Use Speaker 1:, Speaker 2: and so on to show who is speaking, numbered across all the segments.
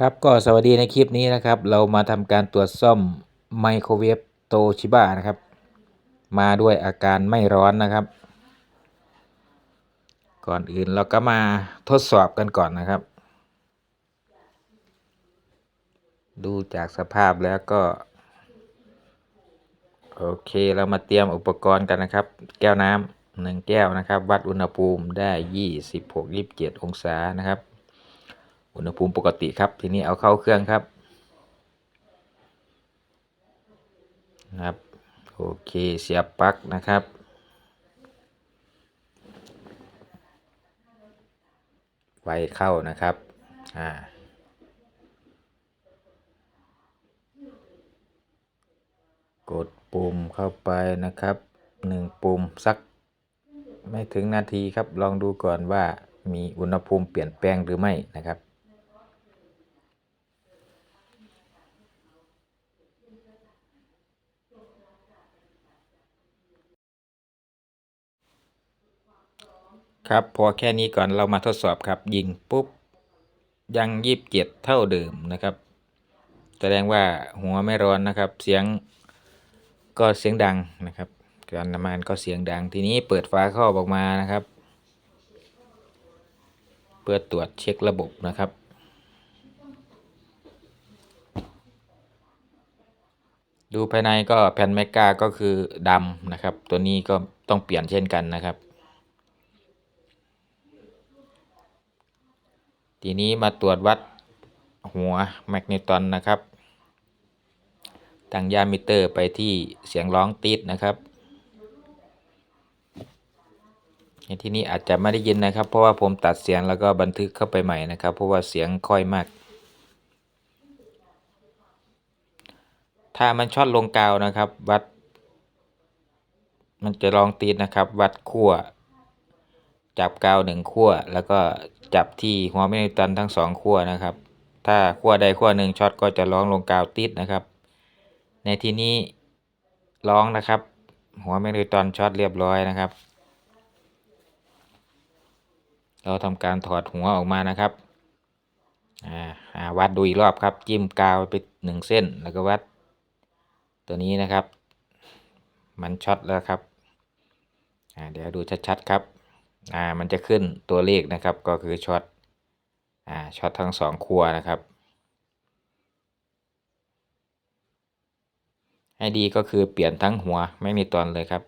Speaker 1: ครับก็สวัสดีในคลิปนี้นะครับ เรามาทำการตรวจซ่อมไมโครเวฟโตชิบะนะครับ มาด้วยอาการไม่ร้อนนะครับ ก่อนอื่นเราก็มาทดสอบกันก่อนนะครับ ดูจากสภาพแล้วก็ โอเคเรามาเตรียมอุปกรณ์กันนะครับ แก้วน้ำหนึ่งแก้วนะครับ วัดอุณหภูมิได้ยี่สิบหกยี่สิบเจ็ดองศานะครับ อุณหภูมิปกติครับ ทีนี้เอาเข้าเครื่องครับครับโอเคเสียบปลั๊กนะครับไฟเข้านะครับอ่ากดปุ่มเข้าไปนะครับหนึ่งปุ่มสักไม่ถึงนาทีครับ ลองดูก่อนว่ามีอุณหภูมิเปลี่ยนแปลงหรือไม่นะครับ ครับพอแค่นี้ก่อนเรามาทดสอบครับ ยิงปุ๊บ ยังยีิบเจ็ดเท่าเดิมนะครับ แสดงว่าหัวไม่ร้อนนะครับ เสียงก็เสียงดังนะครับ การน้ำมันก็เสียงดังทีนี้เปิดฝาครอบออกมานะครับ เพื่อตรวจเช็คระบบนะครับดูภายในก็แผ่นแมกกาก็คือดำนะครับ ตัวนี้ก็ต้องเปลี่ยนเช่นกันนะครับ ทีนี้มาตรวจวัดหัวแมกนีตอนนะครับตั้งยามิเตอร์ไปที่เสียงร้องติดนะครับในที่นี้อาจจะไม่ได้ยินนะครับ เพราะว่าผมตัดเสียงแล้วก็บันทึกเข้าไปใหม่นะครับ เพราะว่าเสียงค่อยมาก ถ้ามันช็อตลงกาวนะครับ วัด มันจะลองตีนนะครับ วัดขั้ว จับกาวหนึ่งขั้วแล้วก็จับที่หัวแมกนีตันทั้งสองขั้วนะครับ ถ้าขั้วใดขั้วหนึ่งช็อตก็จะร้องลงกาวติดนะครับ ในที่นี้ร้องนะครับ หัวแมกนีตันช็อตเรียบร้อยนะครับ เราทำการถอดหัวออกมานะครับอ่าวัดดูอีกรอบครับ จิ้มกาวไปหนึ่งเส้นแล้วก็วัด ตัวนี้นะครับ มันช็อตแล้วครับเดี๋ยวดูชัดๆครับ อ่ามันจะขึ้นตัวเลขนะครับก็คือช็อตอ่าช็อตทั้งสองขั้วนะครับ ให้ดีก็คือเปลี่ยนทั้งหัวไม่มีตอนเลยครับ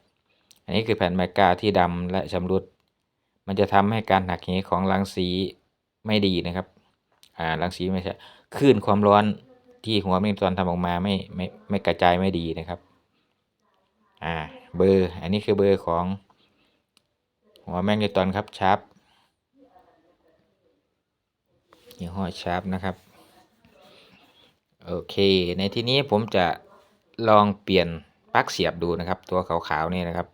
Speaker 1: อันนี้คือแผ่นไมกาที่ดำและชำรุด มันจะทำให้การหักเหของรังสีไม่ดีนะครับอ่ารังสีไม่ใช่คลื่นความร้อนที่หัวแมกนีตอนทำออกมาไม่ไม่ไม่กระจายไม่ดีนะครับอ่าเบอร์อันนี้คือเบอร์ของ หัวแมกนีตอนครับชาร์ปยี่ห้อชาร์ปนะครับ โอเค ในที่นี้ผมจะลองเปลี่ยนปลั๊กเสียบดูนะครับ ตัวขาวๆนี่นะครับ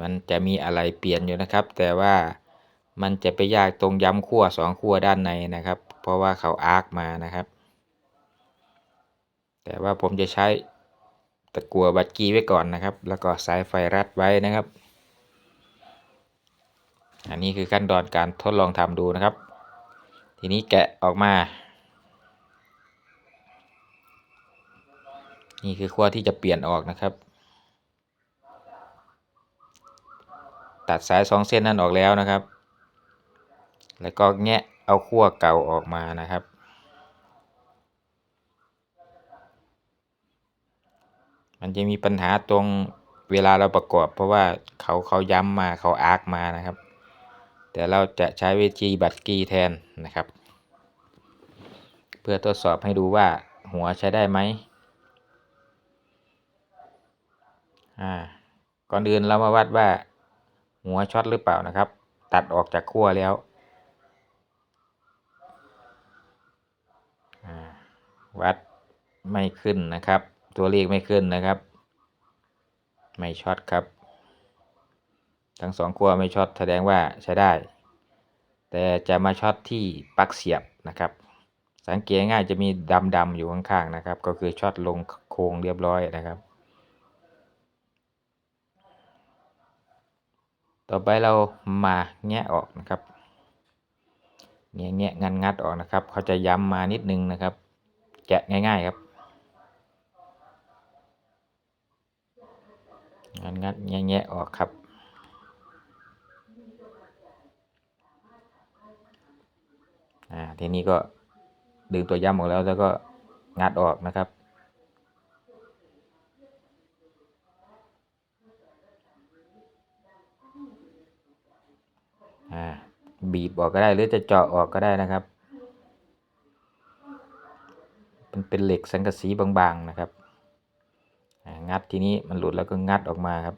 Speaker 1: มันจะมีอะไรเปลี่ยนอยู่นะครับ แต่ว่ามันจะไปยากตรงย้ำขั้วสองขั้วด้านในนะครับ เพราะว่าเขาอาร์คมานะครับ แต่ว่าผมจะใช้ ตะกัวบัตรกีไว้ก่อนนะครับ แล้วก็สายไฟรัดไว้นะครับ อันนี้คือขั้นตอนการทดลองทำดูนะครับ ทีนี้แกะออกมา นี่คือขั้วที่จะเปลี่ยนออกนะครับ ตัดสายสองเส้นนั้นออกแล้วนะครับ แล้วก็แงะเอาขั้วเก่าออกมานะครับ มันจะมีปัญหาตรงเวลาเราประกอบ เพราะว่าเขาเขาย้ำมาเขาอาร์กมานะครับ แต่เราจะใช้วิธีบัตรกีแทนนะครับ เพื่อทดสอบให้ดูว่าหัวใช้ได้ไหมอ่าก่อนอื่นเรามาวัดว่า หัวช็อตหรือเปล่านะครับ ตัดออกจากขั้วแล้ววัดไม่ขึ้นนะครับ ตัวเลขไม่ขึ้นนะครับ ไม่ช็อตครับ ทั้งสองขั้วไม่ช็อตแสดงว่าใช้ได้ แต่จะมาช็อตที่ปลั๊กเสียบนะครับ สังเกตง่ายจะมีดำๆอยู่ข้างๆนะครับ ก็คือช็อตลงโค้งเรียบร้อยนะครับ ต่อไปเรามาแงะออกนะครับแงะแงะงัดงัดออกนะครับ เขาจะย้ำมานิดนึงนะครับ แกะง่าย ๆ ครับ งัดงัดแงะแงะออกครับ อ่า ทีนี้ก็ดึงตัวย้ำออกแล้วแล้วก็งัดออกนะครับ อ่า บีบออกก็ได้หรือจะเจาะออกก็ได้นะครับ เป็นเป็นเหล็กสังกะสีบางๆนะครับ งัดทีนี้มันหลุดแล้วก็งัดออกมาครับ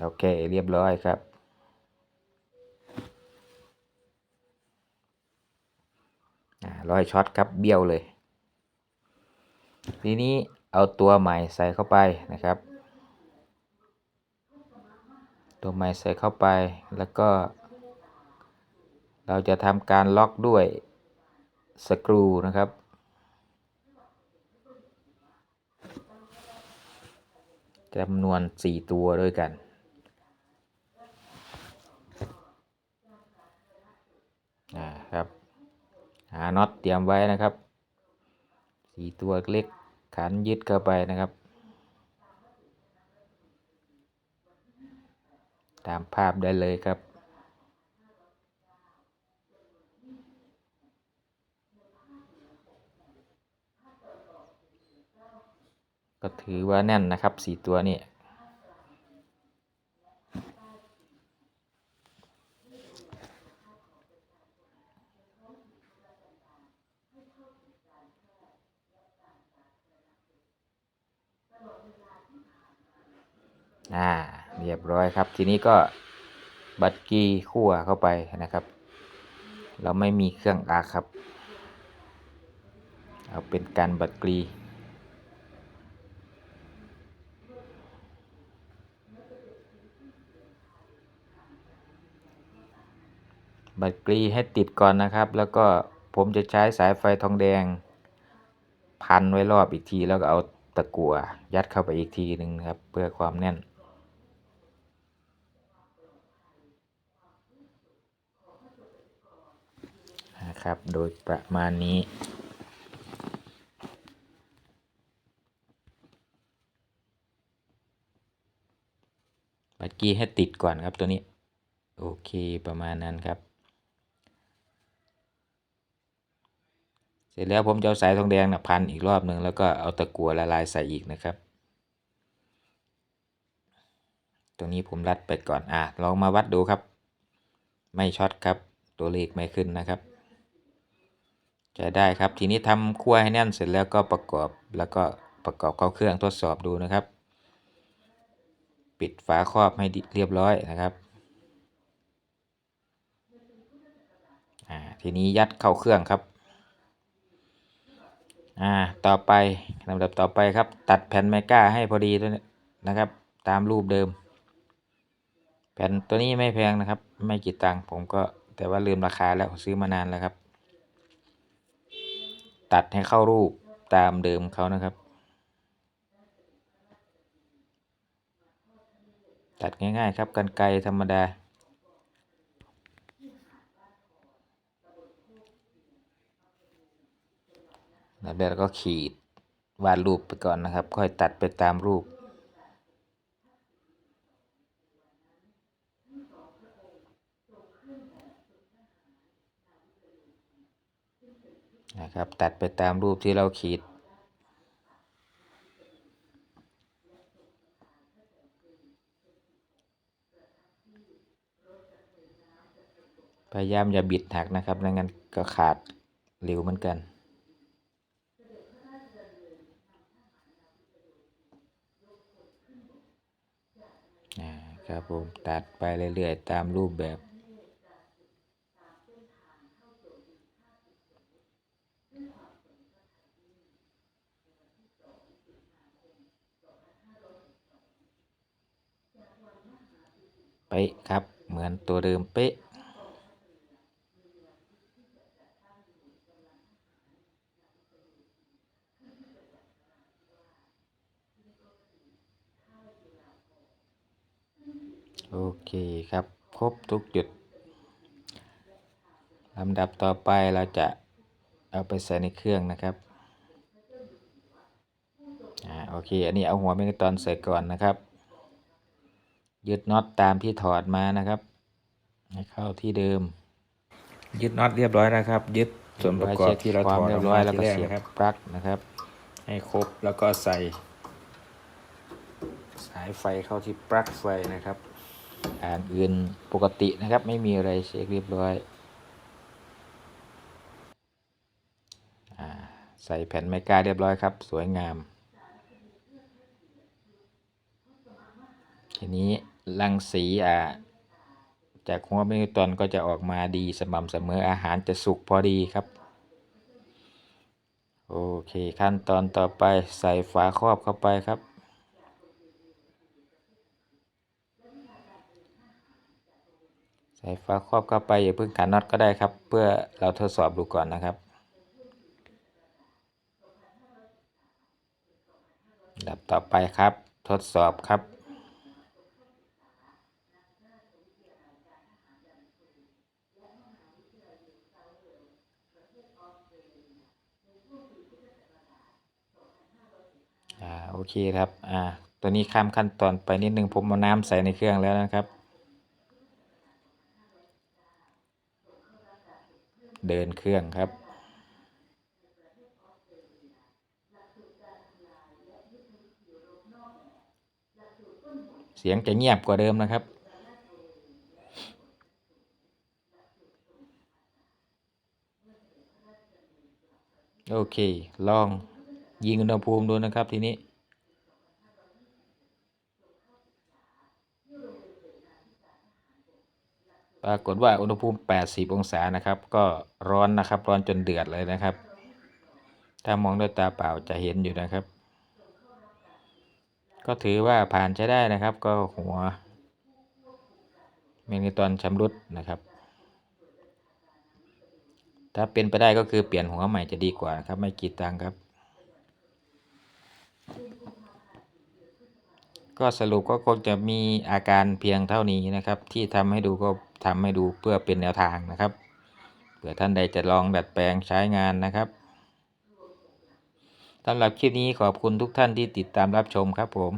Speaker 1: โอเคเรียบร้อยครับร้อยช็อตครับเบี้ยวเลย ทีนี้เอาตัวใหม่ใส่เข้าไปนะครับ ตัวใหม่ใส่เข้าไปแล้วก็ เราจะทำการล็อกด้วย สกรูนะครับ จำนวน 4 ตัวด้วยกัน อ่าครับ หาน็อตเตรียมไว้นะครับสี่ตัวเล็กขันยึดเข้าไปนะครับ ตามภาพได้เลยครับ ก็ถือว่าแน่นนะครับสี่ตัวนี้อ่าเรียบร้อยครับ ทีนี้ก็บัตรกีคั่วเข้าไปนะครับ เราไม่มีเครื่องอาคครับ เอาเป็นการบัตรกรี บัตรกรีให้ติดก่อนนะครับ แล้วก็ผมจะใช้สายไฟทองแดง พันไว้รอบอีกทีแล้วก็เอาตะกั่วยัดเข้าไปอีกทีหนึ่งครับ เพื่อความแน่น นะครับ โดยประมาณนี้บัตรกี้ให้ติดก่อนครับตัวนี้ โอเคประมาณนั้นครับ เส ร็จแล้วผมจะเอาสายทองแดงนะพันอีกรอบหนึ่งแล้วก็เอาตะกั่วละลายใส่อีกนะครับ ตรงนี้ผมรัดไปก่อนอะลองมาวัดดูครับ ไม่ช็อตครับ ตัวเลขไม่ขึ้นนะครับจะได้ครับทีนี้ทำคั่วให้แน่นเสร็จแล้วก็ประกอบแล้วก็ประกอบเข้าเครื่องทดสอบดูนะครับ ปิดฝาครอบให้เรียบร้อยนะครับอ่าทีนี้ยัดเข้าเครื่องครับ อ่าต่อไปลำดับต่อไปครับ ตัดแผ่นไมก้าให้พอดีด้วยนะครับ ตามรูปเดิม แผ่นตัวนี้ไม่แพงนะครับ ไม่กี่ตังค์ผมก็แต่ว่าลืมราคาแล้วซื้อมานานแล้วครับ ตัดให้เข้ารูปตามเดิมเขานะครับ ตัดง่ายๆครับกันไกรธรรมดา แล้วก็ขีดวาดรูปไปก่อนนะครับ ค่อยตัดไปตามรูป นะครับ ตัดไปตามรูปที่เราขีดพยายามอย่าบิดหักนะครับไม่งั้นก็ขาดเร็วเหมือนกัน อ่า ครับผมตัดไปเรื่อยๆตามรูปแบบเป๊ะครับ เหมือนตัวเดิมเป๊ะ โอเคครับ ครบทุกจุดลำดับต่อไปเราจะเอาไปใส่ในเครื่องนะครับอ่าโอเค อันนี้เอาหัวแมงกะตอนใส่ก่อนนะครับ ยึดน็อตตามที่ถอดมานะครับให้เข้าที่เดิม
Speaker 2: ยึดน็อตเรียบร้อยนะครับ ยึดส่วนประกอบที่เรา
Speaker 1: ควา
Speaker 2: ถ
Speaker 1: ม
Speaker 2: อด
Speaker 1: เรี
Speaker 2: อยอก
Speaker 1: บร้อ
Speaker 2: มาย
Speaker 1: แล้ว
Speaker 2: ที
Speaker 1: ก็
Speaker 2: แรก
Speaker 1: เสียบ
Speaker 2: นะครับ
Speaker 1: ปลั๊กนะครับ
Speaker 2: ให้ครบแล้วก็ใส่สายไฟเข้าที่ปลั๊กไฟนะครับ
Speaker 1: อ่านอื่นปกตินะครับ ไม่มีอะไรเช็คเรียบร้อยอใส่แผ่นไมกาเรียบร้อยครับ สวยงาม ทีนี้รังสีอ่าจากหัวเมกะตอนก็จะออกมาดีสม่ำเสมออาหารจะสุกพอดีครับ โอเคขั้นตอนต่อไปใส่ฝาครอบเข้าไปครับ ใส่ฝาครอบเข้าไปอย่าเพิ่งขันน็อตก็ได้ครับ เพื่อเราทดสอบดูก่อนนะครับ ดับต่อไปครับ ทดสอบครับอ่าโอเคครับ อ่า ตัวนี้ข้ามขั้นตอนไปนิดนึงผมเอาน้ำใส่ในเครื่องแล้วนะครับ เดินเครื่องครับ เสียงจะเงียบกว่าเดิมนะครับโอเค ลองยิงอุณหภูมิดูนะครับทีนี้ ปรากฏว่าอุณหภูมิ 80 องศานะครับ ก็ร้อนนะครับ ร้อนจนเดือดเลยนะครับ ถ้ามองด้วยตาเปล่าจะเห็นอยู่นะครับ ก็ถือว่าผ่านใช้ได้นะครับ ก็หัวเมนิตอนชำรุดนะครับ ถ้าเป็นไปได้ก็คือเปลี่ยนหัวใหม่จะดีกว่าครับ ไม่กี่ตังค์ครับ ก็สรุปก็คงจะมีอาการเพียงเท่านี้นะครับ ที่ทำให้ดูก็ทำให้ดูเพื่อเป็นแนวทางนะครับเผื่อท่านใดจะลองดัดแปลงใช้งานนะครับสำหรับคลิปนี้ขอบคุณทุกท่านที่ติดตามรับชมครับผม